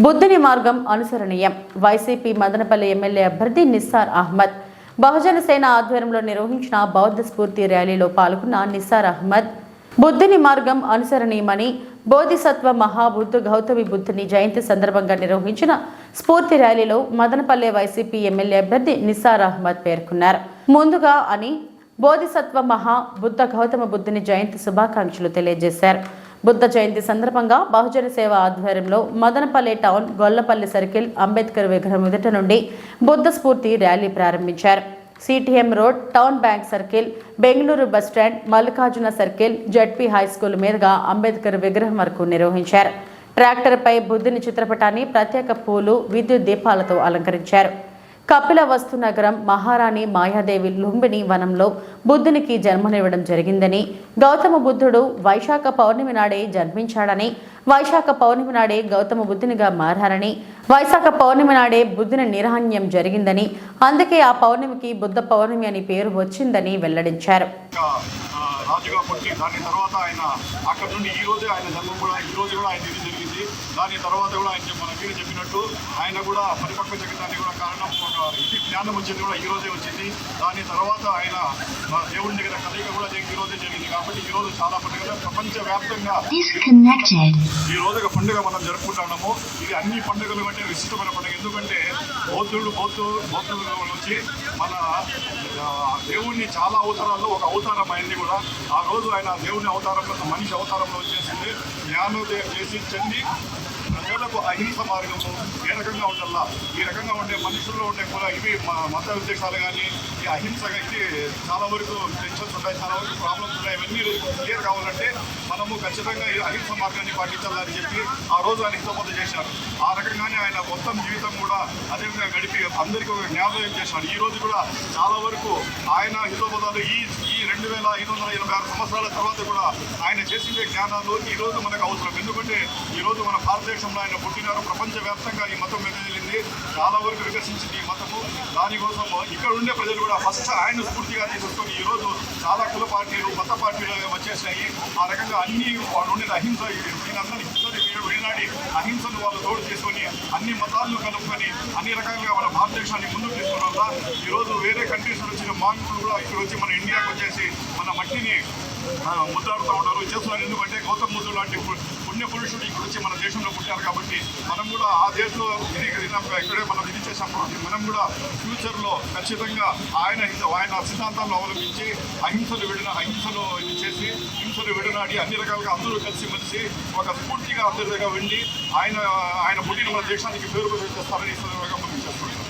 బుద్ధుని మార్గం అనుసరణీయం. వైసీపీ మదనపల్లి ఎమ్మెల్యే అభ్యర్థి నిస్సార్ అహ్మద్. బహుజన సేన ఆధ్వర్యంలో నిర్వహించిన బౌద్ధ స్ఫూర్తి ర్యాలీలో పాల్గొన్న నిస్సార్ అహ్మద్ బుద్ధుని మార్గం అనుసరణీయమని బోధిసత్వ మహాబుద్ధు గౌతమి బుద్ధుని జయంతి సందర్భంగా నిర్వహించిన స్ఫూర్తి ర్యాలీలో మదనపల్లె వైసీపీ ఎమ్మెల్యే అభ్యర్థి నిస్సార్ అహ్మద్ పేర్కొన్నారు. ముందుగా అని బోధిసత్వ మహా బుద్ధ గౌతమ బుద్ధుని జయంతి శుభాకాంక్షలు తెలియజేశారు. బుద్ధ జయంతి సందర్భంగా బహుజన సేవ ఆధ్వర్యంలో మదనపల్లె టౌన్ గొల్లపల్లి సర్కిల్ అంబేద్కర్ విగ్రహం ఎదుట నుండి బుద్ధ స్ఫూర్తి ర్యాలీ ప్రారంభించారు. CTM road town bank circle Bengaluru bus stand Mallikarjuna circle ZP high school మీదుగా అంబేద్కర్ విగ్రహం వరకు నిర్వహించారు. ట్రాక్టర్పై బుద్ధుని చిత్రపటాన్ని ప్రత్యేక పూలు విద్యుత్ దీపాలతో అలంకరించారు. కపిలవస్తు నగరం మహారాణి మాయాదేవి లుంబిని వనంలో బుద్ధునికి జన్మనివ్వడం జరిగిందని గౌతమ బుద్ధుడు వైశాఖ పౌర్ణమి నాడే జన్మించాడని వైశాఖ పౌర్ణమి నాడే గౌతమ బుద్ధునిగా మారారని వైశాఖ పౌర్ణమి నాడే బుద్ధుని నిరహణ్యం జరిగిందని అందుకే ఆ పౌర్ణమికి బుద్ధ పౌర్ణమి అని పేరు వచ్చిందని వెల్లడించారు. రాజుగా పుట్టి దాని తర్వాత ఆయన అక్కడ నుండి ఈ రోజే ఆయన జన్మం కూడా ఈ రోజు కూడా ఆయన ఇది జరిగింది. దాని తర్వాత కూడా ఆయన మన వీరు చెప్పినట్టు ఆయన కూడా పరిపక్వ జగతాన్ని కూడా కారణం ఒక ఇది జ్ఞానం వచ్చింది కూడా ఈ రోజే వచ్చింది. దాని తర్వాత ఆయన దేవుడి దగ్గర కలయిక కూడా ఈ రోజే జరిగింది కాబట్టి ఈ రోజు చాలా పండుగ ప్రపంచ వ్యాప్తంగా Disconnected. ఈ రోజు ఒక పండుగ మనం జరుపుకుంటున్నాము ఇది అన్ని పండుగల కంటే విశిష్టమైన పండుగ. ఎందుకంటే బౌద్ధులు బౌద్ధ బౌద్ధుల నుంచి మన దేవుణ్ణి చాలా అవతారాల్లో ఒక అవతారం అయింది కూడా. ఆ రోజు ఆయన దేవుని అవతారంలో మనిషి అవతారంలో వచ్చేసింది. జ్ఞానోదయం చేసి చెంది ప్రజలకు అహింస మార్గము ఏ రకంగా ఉండాలా? ఈ రకంగా ఉండే మనుషుల్లో ఉండే కూడా ఇవి మ- మత ఉద్దేశాలు కానీ ఈ అహింసగా ఇది చాలా వరకు టెన్షన్స్ ఉంటాయి చాలా వరకు ప్రాబ్లమ్స్ ఉన్నాయి ఇవన్నీ క్లియర్ కావాలంటే మనము ఖచ్చితంగా ఈ అహింస మార్గాన్ని పాటించాలని చెప్పి ఆ రోజు ఆయన హితబోధ చేశారు. ఆ రకంగానే ఆయన మొత్తం జీవితం కూడా అదేవిధంగా గడిపి అందరికీ ఒక జ్ఞాపకం చేశారు ఈ రోజు కూడా చాలా వరకు ఆయన హితబోధాలు ఈ ఈ రెండు వేల ఐదు వందల ఇరవై ఆరు సంవత్సరాల తర్వాత కూడా ఆయన చేసిన జ్ఞానాలు ఈ రోజు మనకు అవసరం. ఎందుకంటే ఈ రోజు మన భారతదేశంలో ఆయన పుట్టినారు. ప్రపంచవ్యాప్తంగా ఈ మతం వెదజల్లింది. చాలా వరకు వికసించింది ఈ మతం దానికోసం ఇక్కడ ఉండే ప్రజలు కూడా ఫస్ట్ ఆయన స్ఫూర్తిగా తీసుకొని ఈ రోజు చాలా కుల పార్టీలు మత పార్టీలు వచ్చేసాయి ఆ రకంగా అన్ని వాళ్ళు ఉండే అహింస. దీనందరినీ వినాడి అహింసను వాళ్ళు తోడు చేసుకొని అన్ని మతాలను కలుపుకొని అన్ని రకాలుగా వాళ్ళ భారతదేశాన్ని ముందుకు తీసుకున్న వల్ల ఈ రోజు వేరే కంట్రీస్ వచ్చిన మాంగులు కూడా ఇక్కడ వచ్చి మన ఇండియాకి వచ్చేసి మన మట్టిని ముద్దాడుతూ ఉన్నారు. చేస్తున్నారు. ఎందుకంటే గౌతమ్ బుద్ధుడు లాంటి పుణ్యపురుషుడు ఇక్కడ వచ్చి మన దేశంలో పుట్టారు కాబట్టి మనం కూడా ఆ దేశంలో ఇది ఇక్కడే మనం ఇది చేసాం కాబట్టి మనం కూడా ఫ్యూచర్లో ఖచ్చితంగా ఆయన ఆయన సిద్ధాంతాలను అవలంబించి అహింసలు విడిన అహింసలు ఇది చేసి హింసలు విడనాడి అన్ని రకాలుగా అందరూ కలిసి మెలిసి ఒక స్ఫూర్తిగా అందరిగా వెళ్ళి ఉండి ఆయన ఆయన పుట్టిన మన దేశానికి పేరు చేస్తారని ఈ సందర్భంగా మనం చేస్తున్నాం